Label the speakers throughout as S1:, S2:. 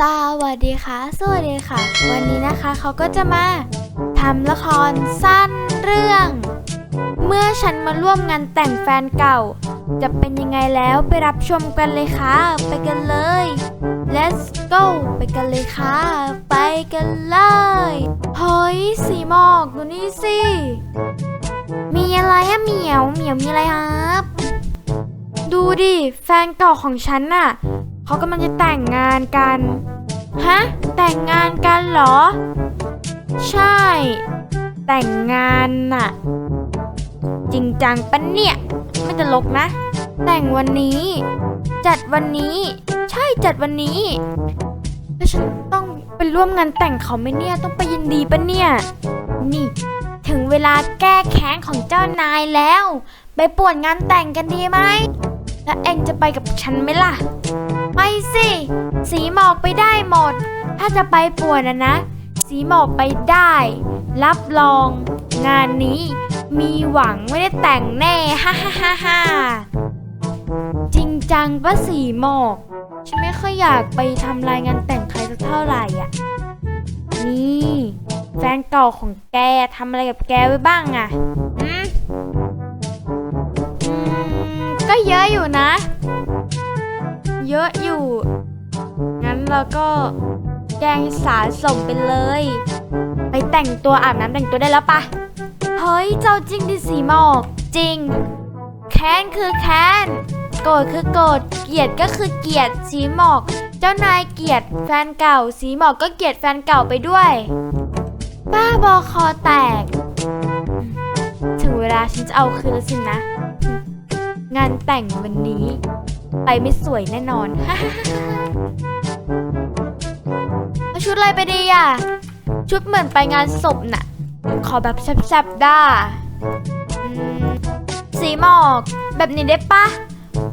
S1: สวัสดีค่ะ สวัสดีค่ะ วันนี้นะคะเขาก็จะมาทำละครสั้นเรื่อง เมื่อฉันมาร่วมงานแต่งแฟนเก่า จะเป็นยังไงแล้วไปรับชมกันเลยค่ะ ไปกันเลย let's go ไปกันเลยค่ะ ไปกันเลยเฮ้ยสีหมอกดูนี่สิ มีอะไรอะเหมียวเหมียวมีอะไรครับ ดูดิ แฟนเก่าของฉันน่ะ เขากำลังจะแต่งงานกัน ฮะ แต่งงานกันเหรอ ใช่ แต่งงานน่ะ จริงจังปะเนี่ย ไม่ตลกนะ แต่งวันนี้ จัดวันนี้ ใช่จัดวันนี้แล้วฉันต้องไปร่วมงานแต่งเขาไหมเนี่ย ต้องไปยินดีปะเนี่ย นี่ ถึงเวลาแก้แค้นของเจ้านายแล้ว ไปป่วนงานแต่งกันดีไหมแล้วเองจะไปกับฉันไหมล่ะ ไปสิ สีหมอกไปได้หมด ถ้าจะไปป่วนนะนะ สีหมอกไปได้ รับรอง งานนี้มีหวังไม่ได้แต่งแน่ ฮ่าฮ่าฮ่าฮ่าจริงจังปะสีหมอก ฉันไม่ค่อยอยากไปทำรายงานแต่งใครสักเท่าไหร่อะ นี่ แฟนเก่าของแกทำอะไรกับแกไว้บ้างอะอืมก็เยอะอยู่นะ เยอะอยู่ งั้นเราก็แกล้งสาสมไปเลย ไปแต่งตัวอาบน้ำแต่งตัวได้แล้วปะเฮ้ยเจ้าจริงดิสีหมอกจริง แค้นคือแค้นโกรธคือโกรธเกลียดก็คือเกลียดสีหมอก เจ้านายเกลียดแฟนเก่า สีหมอกก็เกลียดแฟนเก่าไปด้วยบ้าบอคอแตก ถึงเวลาฉันจะเอาคืนแล้วสินะ งานแต่งวันนี้ ไปไม่สวยแน่นอนเอาชุดอะไรไปดีอะ ชุดเหมือนไปงานศพน่ะ ขอแบบแซ่บๆด้าสีหมอก แบบนี้ได้ปะ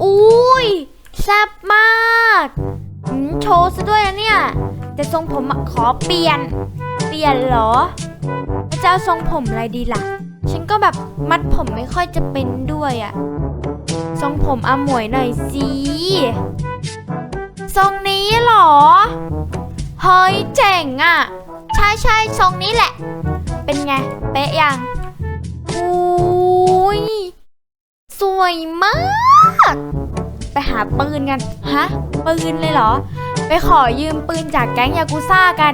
S1: อุ้ยแซ่บมากโชว์ซะด้วยนะเนี่ย แต่ทรงผมขอเปลี่ยน เปลี่ยนเหรอจะเอาทรงผมอะไรดีล่ะ ฉันก็แบบมัดผมไม่ค่อยจะเป็นด้วยอะ ทรงผมอมวยหน่อยสิทรงนี้เหรอ เฮ้ยเจ๋งอะใช่ใช่ทรงนี้แหละ เป็นไง เป๊ะยังอุ้ยสวยมาก ไปหาปืนกัน ฮะ ปืนเลยเหรอ ไปขอยืมปืนจากแก๊งยากุซ่ากัน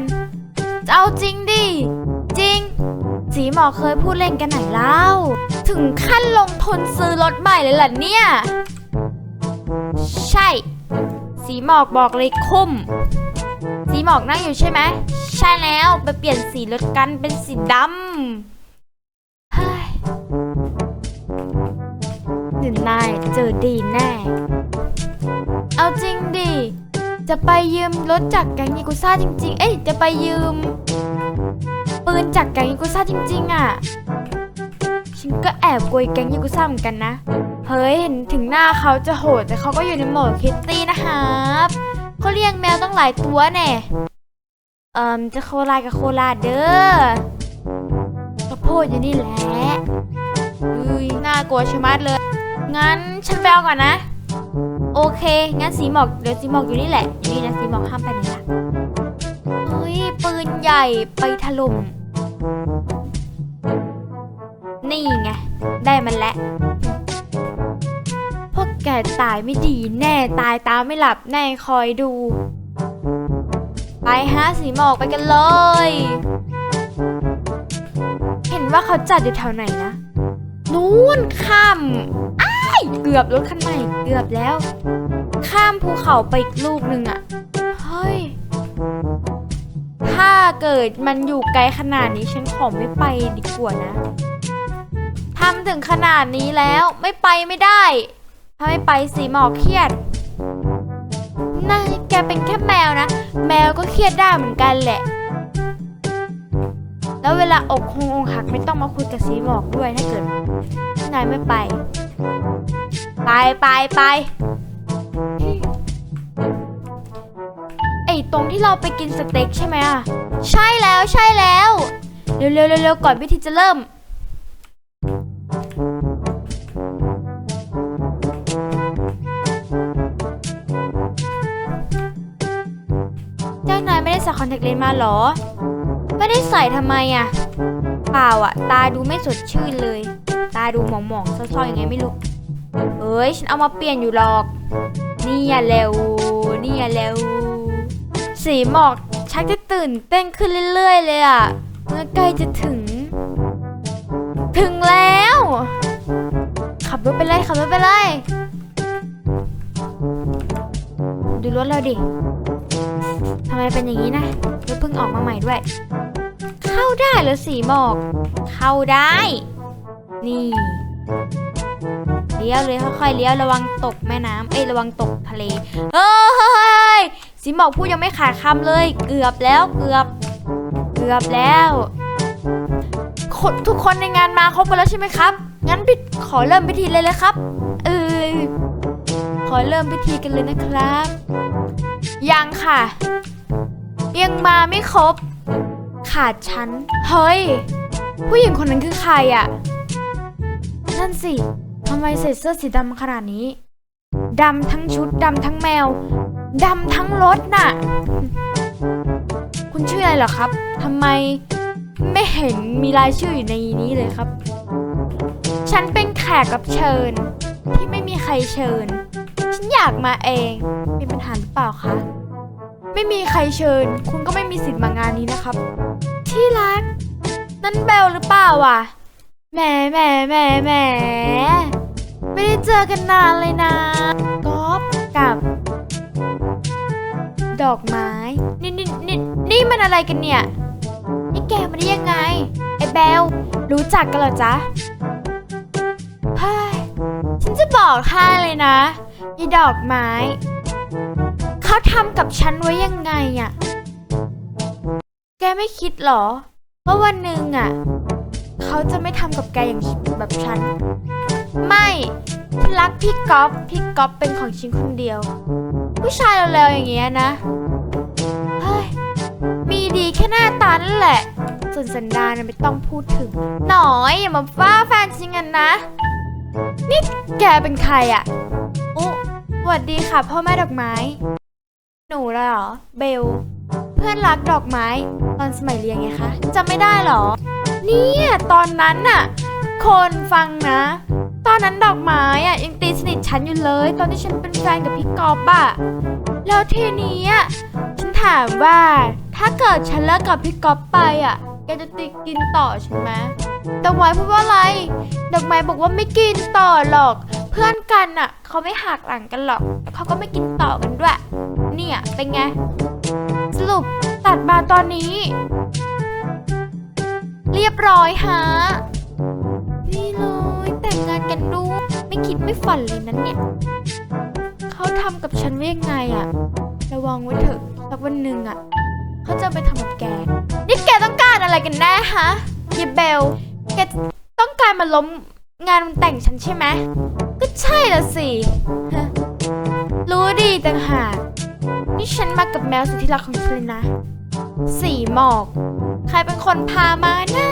S1: เอาจริงดิ จริง สีหมอกเคยพูดเล่นกันไหนเล่า ถึงขั้นลงทุนซื้อรถใหม่เลยเหรอเนี่ย ใช่ สีหมอกบอกเลยคุ้ม สีหมอกนั่งอยู่ใช่ไหม ใช่แล้วไปเปลี่ยนสีรถกันเป็นสีดำเฮ้ยเดี๋ยวนายเจอดีแน่ เอาจริงดิ จะไปยืมรถจากแก๊งยากุซ่าจริง ๆ เอ้ยจะไปยืม ปืนจากแก๊งยากุซ่าจริงๆอะ ฉันก็แอบกลัวแก๊งยากุซ่าเหมือนกันนะ เฮ้ยเห็นถึงหน้าเขาจะโหดแต่เขาก็อยู่ในโหมดคิตตี้นะครับเขาเลี้ยงแมวต้องหลายตัวแน่เอ่มจะโคลากับโคลาเด้อก็โพดอยู่นี่แหละอุ้ยน่ากลัวชะมัดเลย งั้นฉันไปเอาก่อนนะ โอเค งั้นสีหมอกเดี๋ยวสีหมอกอยู่นี่แหละอยู่นี่นะสีหมอกห้ามไปไหนล่ะเฮ้ยปืนใหญ่ไปถล่ม นี่ไง ได้มันแล้วพวกแกตายไม่ดีแน่ตายตาไม่หลับแน่คอยดู ไปฮะสีหมอกไปกันเลย เห็นว่าเขาจัดอยู่แถวไหนนะ นู้นข้ามอ้ายเกือบรถคันใหม่เกือบแล้ว ข้ามภูเขาไปอีกลูกหนึ่งอะ ถ้าเกิดมันอยู่ไกลขนาดนี้ฉันขอไม่ไปดีกว่านะทำถึงขนาดนี้แล้วไม่ไปไม่ได้ ถ้าไม่ไปสีหมอกเครียดน่าแกเป็นแค่แมวนะ แมวก็เครียดได้เหมือนกันแหละ แล้วเวลาอกหงอกหักไม่ต้องมาคุยกับสีหมอกด้วยถ้าเกิดนายไม่ไป ไปไปไป ตรงที่เราไปกินสเต็กใช่ไหมอะ ใช่แล้วใช่แล้ว เร็วเร็วเร็วๆก่อนพิธีจะเริ่มยนายไม่ได้ใส่คอนแทคเลนส์มาเหรอ ไม่ได้ใส่ทำไมอะ เปล่าอะ ตาดูไม่สดชื่นเลย ตาดูหมองๆซ้อๆยังไงไม่รู้ เอ้ย ฉันเอามาเปลี่ยนอยู่หรอก นี่อย่าเร็วนี่อย่าเร็ว สีหมอกชักจะตื่นเต้นขึ้นเรื่อย ๆ เลยอะเมื่อใกล้จะถึง ถึงแล้ว ขับรถไปเลยขับรถไปเลย ดูรถเราดิทำไมเป็นอย่างนี้นะรถเพิ่งออกมาใหม่ด้วย เข้าได้เหรอสีหมอก เข้าได้ นี่เลี้ยวเลยค่อยๆเลี้ยวระวังตกแม่น้ำเอ้ยระวังตกทะเลเฮ้ย สีหมอกพูดยังไม่ขาดคำเลย เกือบแล้วเกือบ เกือบแล้วทุกคนในงานมาครบกันแล้วใช่ไหมครับ งั้นพี่ขอเริ่มพิธีเลยเลยครับ เออขอเริ่มพิธีกันเลยนะครับ ยังค่ะ ยังมาไม่ครบ ขาดฉัน เฮ้ย ผู้หญิงคนนั้นคือใครอะ่ะ นั่นสิทำไมใส่เสื้อสีดำขนาดนี้ดำทั้งชุดดำทั้งแมว ดำทั้งรถน่ะ คุณชื่ออะไรเหรอครับทำไมไม่เห็นมีรายชื่ออยู่ในนี้เลยครับ ฉันเป็นแขกรับเชิญ ที่ไม่มีใครเชิญ ฉันอยากมาเอง มีปัญหาหรือเปล่าคะไม่มีใครเชิญ คุณก็ไม่มีสิทธิ์มางานนี้นะครับ ที่รัก นั่นเบลหรือเปล่าอะแหมแหมแหมแหมไม่ได้เจอกันนานเลยนะก๊อฟกับ ดอกไม้ นี่นี่นี่นี่มันอะไรกันเนี่ย นี่แกมาได้ยังไง ไอ้เบล รู้จักกันเหรอจ๊ะเฮ้ยฉันจะบอกให้เลยนะยีดอกไม้ เขาทำกับฉันไว้ยังไงอะแกไม่คิดเหรอ ว่าวันหนึ่งอะเขาจะไม่ทำกับแกอย่างแบบฉัน ไม่ฉันรักพี่ก๊อฟพี่ก๊อฟเป็นของฉันคนเดียว ผู้ชายเร็วๆอย่างเงี้ยนะเฮ้ยมีดีแค่หน้าตานั่นแหละ ส่วนสันดานน่ะไม่ต้องพูดถึง หน่อยอย่ามาฟ้าแฟนจริงกันนะ นี่แกเป็นใครอะอุ๊สวัสดีค่ะพ่อแม่ดอกไม้ หนูเหรอ เบล เพื่อนรักดอกไม้ ตอนสมัยเรียนไงคะจำไม่ได้เหรอ เนี่ยตอนนั้นน่ะ คนฟังนะ ตอนนั้นดอกไม้อะยังตีสนิทฉันอยู่เลย ตอนที่ฉันเป็นแฟนกับพี่กอบอะแล้วทีนี้อะฉันถามว่าถ้าเกิดฉันเลิกกับพี่กอบไปอะแกจะติกินต่อใช่ไหมดอกไม้พูดว่าอะไร ดอกไม้บอกว่าไม่กินต่อหรอก เพื่อนกันอะเขาไม่หักหลังกันหรอกแล้วเขาก็ไม่กินต่อกันด้วย เนี่ยเป็นไง สรุปตัดมาตอนนี้ เรียบร้อยฮะนี่เลย แต่งงานกันดูไม่คิดไม่ฝันเลยนั้นเนี่ย เขาทำกับฉันไว้ยังไงอะระวังไว้เถอะสักวันหนึ่งอะเขาจะไปทำกับแก นี่แกต้องการอะไรกันแน่ฮะเยเบล แกต้องการมาล้มงานมันแต่งฉันใช่ไหม ก็ใช่ละสิ รู้ดีต่างหาก นี่ฉันมากับแมวสุดที่รักของฉันเลยนะ สีหมอก ใครเป็นคนพามานะ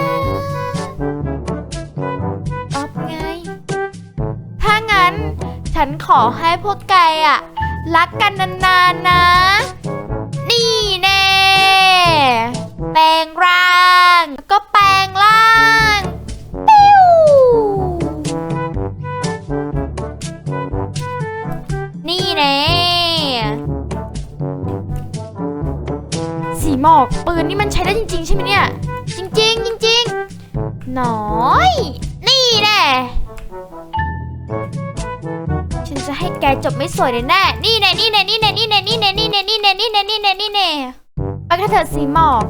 S1: ฉันขอให้พวกแกอะรักกันนานๆนะ นี่แน่ แปลงร่างแล้วก็แปลงร่างปิ้วนี่แน่สีหมอกปืนนี่มันใช้ได้จริง ๆ ใช่ไหมเนี่ย จริง ๆ จริง ๆ น้อย ให้แกจบไม่สวยแน่ๆนี่แน่นี่แน่นี่แน่นี่แน่นี่แน่นี่แน่นี่แน่นี่แน่นี่แน่นี่แน่ไปกันเถอะสีหมอก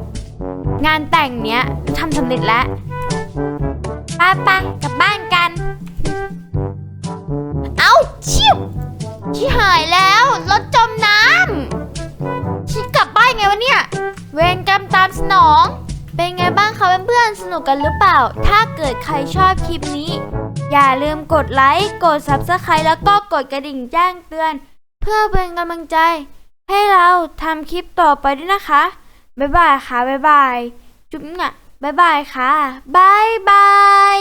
S1: งานแต่งเนี้ยทำสำเร็จแล้วไปไปกลับบ้านกัน เอาชิวที่หายแล้วรถจมน้ำชิกลับบ้านไงวะเนี่ย เวรกรรมตามสนอง เป็นไงบ้างคะเพื่อนๆสนุกกันหรือเปล่า ถ้าเกิดใครชอบคลิปนี้ อย่าลืมกดไลค์ กด Subscribe แล้วก็กดกระดิ่งแจ้งเตือน เพื่อเป็นกำลังใจ ให้เราทำคลิปต่อไปด้วยนะคะ บ๊ายบายค่ะ บ๊ายบาย จุ๊บหน่ะบ๊ายบายค่ะ บ๊ายบาย